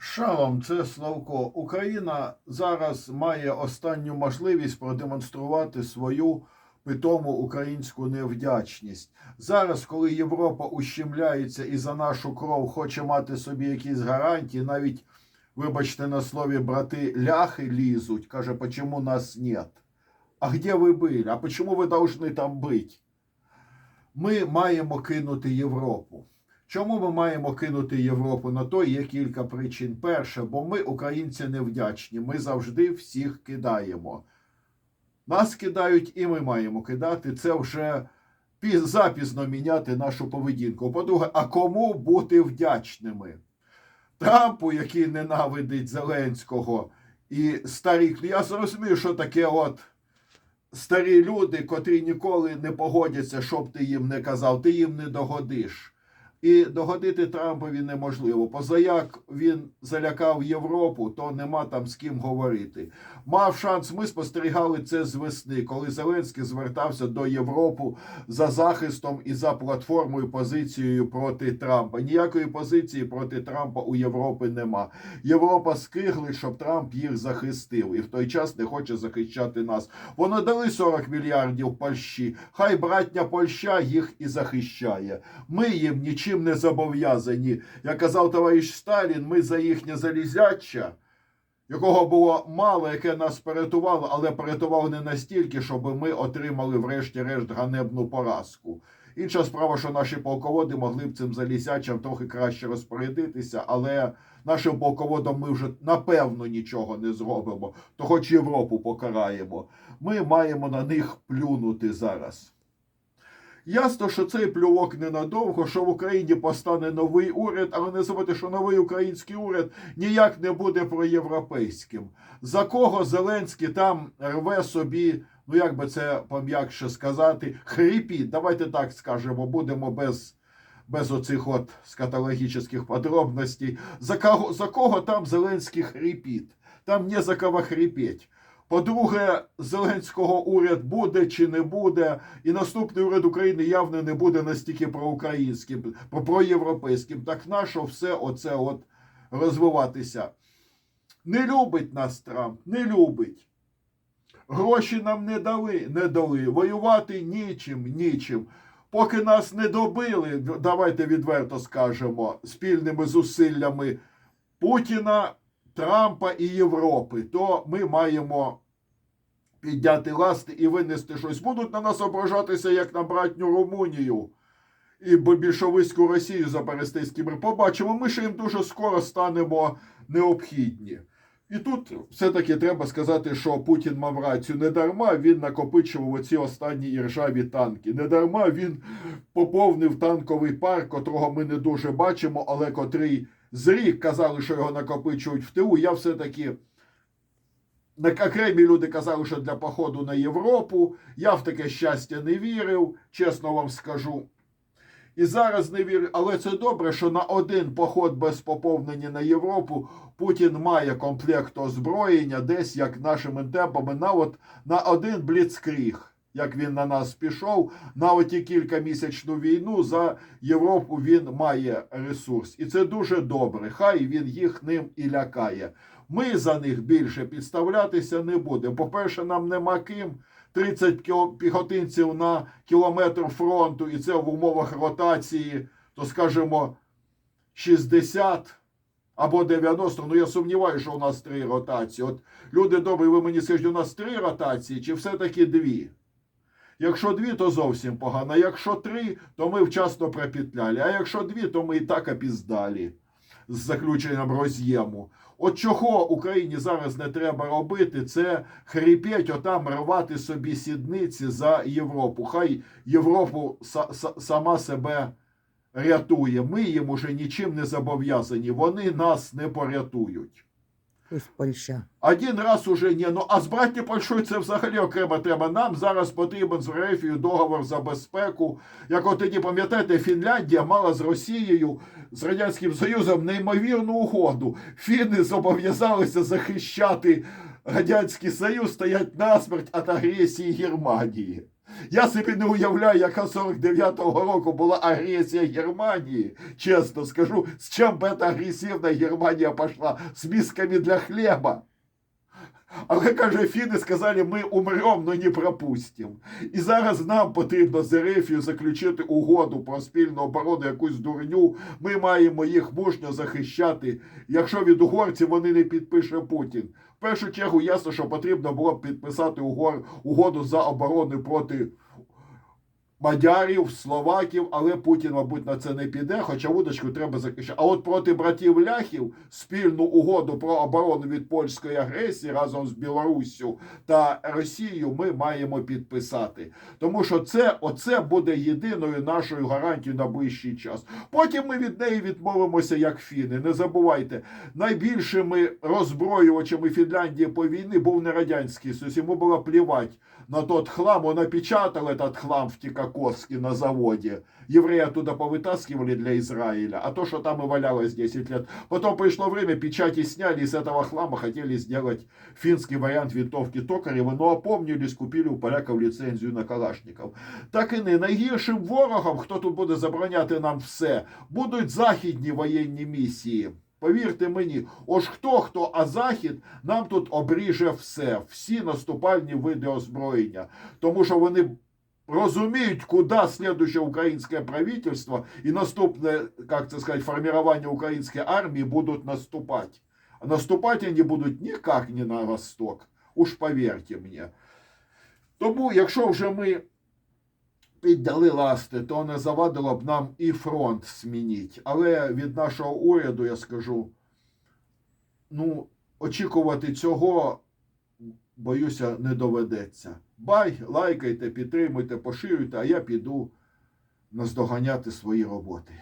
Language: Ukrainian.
Шалом, це Славко. Україна зараз має останню можливість продемонструвати свою питому українську невдячність. Зараз, коли Європа ущемляється і за нашу кров хоче мати собі якісь гарантії, навіть, вибачте на слові, брати ляхи лізуть, каже, почему нас нет? А где ви були? А почему ви должны там бути? Ми маємо кинути Європу. Чому ми маємо кинути Європу? На то є кілька причин. Перше, бо ми, українці, невдячні. Ми завжди всіх кидаємо. Нас кидають і ми маємо кидати. Це вже запізно міняти нашу поведінку. По-друге, а кому бути вдячними? Трампу, який ненавидить Зеленського, і старі. Я зрозумію, що таке от старі люди, котрі ніколи не погодяться, що б ти їм не казав, ти їм не догодиш. І догодити Трампові неможливо. Позаяк він залякав Європу, то нема там з ким говорити. Мав шанс. Ми спостерігали це з весни, коли Зеленський звертався до Європи за захистом і за платформою позицією проти Трампа. Ніякої позиції проти Трампа у Європи нема. Європа скигли, щоб Трамп їх захистив, і в той час не хоче захищати нас. Вони дали 40 мільярдів Польщі. Хай братня Польща їх і захищає. Ми їм нічим не зобов'язані. Як казав товариш Сталін, ми за їхнє залізяча, якого було мало, яке нас порятувало, але порятувало не настільки, щоб ми отримали врешті-решт ганебну поразку. Інша справа, що наші полководи могли б цим залізячам трохи краще розпорядитися, але нашим полководам ми вже напевно нічого не зробимо, то хоч Європу покараємо. Ми маємо на них плюнути зараз. Ясно, що цей плювок ненадовго, що в Україні постане новий уряд, але не забудьте, що новий український уряд ніяк не буде проєвропейським. За кого Зеленський там рве собі, ну як би це пом'якше сказати, хрипіт. Давайте так скажемо, будемо без, без оцих от скатологічних подробностей. За кого, за кого там Зеленський хрипіт? Там не за кого хрипеть. По-друге, Зеленського уряд буде чи не буде, і наступний уряд України явно не буде настільки проукраїнським, про- проєвропейським. Так нащо все оце от розвиватися? Не любить нас Трамп, не любить. Гроші нам не дали, не дали. Воювати нічим, нічим. Поки нас не добили, давайте відверто скажемо, спільними зусиллями Путіна, Трампа і Європи, то ми маємо підняти ласти і винести щось. Будуть на нас ображатися, як на братню Румунію і більшовицьку Росію за Перестейський. Побачимо, ми ще їм дуже скоро станемо необхідні. І тут все-таки треба сказати, що Путін мав рацію. Не дарма він накопичував оці останні іржаві танки. Не дарма він поповнив танковий парк, котрого ми не дуже бачимо, але котрий зрік казали, що його накопичують в ТУ. Я все-таки окремі люди казали, що для походу на Європу. Я в таке щастя не вірив, чесно вам скажу. І зараз не вірю, але це добре, що на один поход без поповнення на Європу Путін має комплект озброєння десь як нашими темпами на от на один бліцкріг. Як він на нас пішов, на оті кількамісячну війну за Європу він має ресурс. І це дуже добре. Хай він їх ним і лякає. Ми за них більше підставлятися не будемо. По-перше, нам нема ким. 30 піхотинців на кілометр фронту, і це в умовах ротації, то скажімо, 60 або 90. Ну я сумніваюся, що у нас три ротації. От люди добрі, ви мені скажіть, у нас три ротації, чи все-таки дві? Якщо дві, то зовсім погано. Якщо три, то ми вчасно пропетляли. А якщо дві, то ми і так опіздалі з заключенням роз'єму. От чого Україні зараз не треба робити, це хрипеть, отам рвати собі сідниці за Європу. Хай Європу са- са- сама себе рятує. Ми їм уже нічим не зобов'язані. Вони нас не порятують. Ось Польща. Один раз уже ні. Ну а з братні Польщою це взагалі окрема тема. Нам зараз потрібен з Рефію договор за безпеку. Як от тоді пам'ятаєте, Фінляндія мала з Росією, з Радянським Союзом неймовірну угоду. Фіни зобов'язалися захищати Радянський Союз, стоять насмерть від агресії Германії. Я собі не уявляю, яка 49-го року була агресія Германії. Чесно скажу, з чим би ця агресивна Германія пішла? З мисками для хліба. Але каже, фіни сказали, ми умрем, но не пропустимо. І зараз нам потрібно з Ерефію заключити угоду про спільну оборону, якусь дурню. Ми маємо їх мужньо захищати. Якщо від угорців вони не підпише Путін. В першу чергу ясно, що потрібно було б підписати угоду за оборону проти мадярів, словаків, але Путін, мабуть, на це не піде, хоча вудочку треба захищати. А от проти братів ляхів спільну угоду про оборону від польської агресії разом з Білоруссю та Росією ми маємо підписати. Тому що це оце буде єдиною нашою гарантією на ближчий час. Потім ми від неї відмовимося як фіни. Не забувайте, найбільшими роззброювачами Фінляндії по війні був не радянський Союз. Йому було плівати на тот хлам. Он напечатал этот хлам в Тикаковске на заводе. Евреи оттуда повытаскивали для Израиля, а то, что там и валялось 10 лет. Потом пришло время, печати сняли, и с этого хлама хотели сделать финский вариант винтовки Токарева, но опомнились, купили у поляков лицензію на Калашников. Так і не найгіршим ворогом, хто тут буде забороняти нам все, будуть західні воєнні місії. Повірте мені, ось хто хто, а Захід нам тут обріже все, всі наступальні види озброєння, тому що вони розуміють, куди слідуюче українське правительство і наступне, як це сказати, формування української армії будуть наступати. А наступати вони будуть ніяк не на восток. Уж повірте мені. Тому, якщо вже ми піддали ласти, то не завадило б нам і фронт змініть. Але від нашого уряду я скажу, ну, очікувати цього, боюся, не доведеться. Бай, лайкайте, підтримуйте, поширюйте, а я піду наздоганяти свої роботи.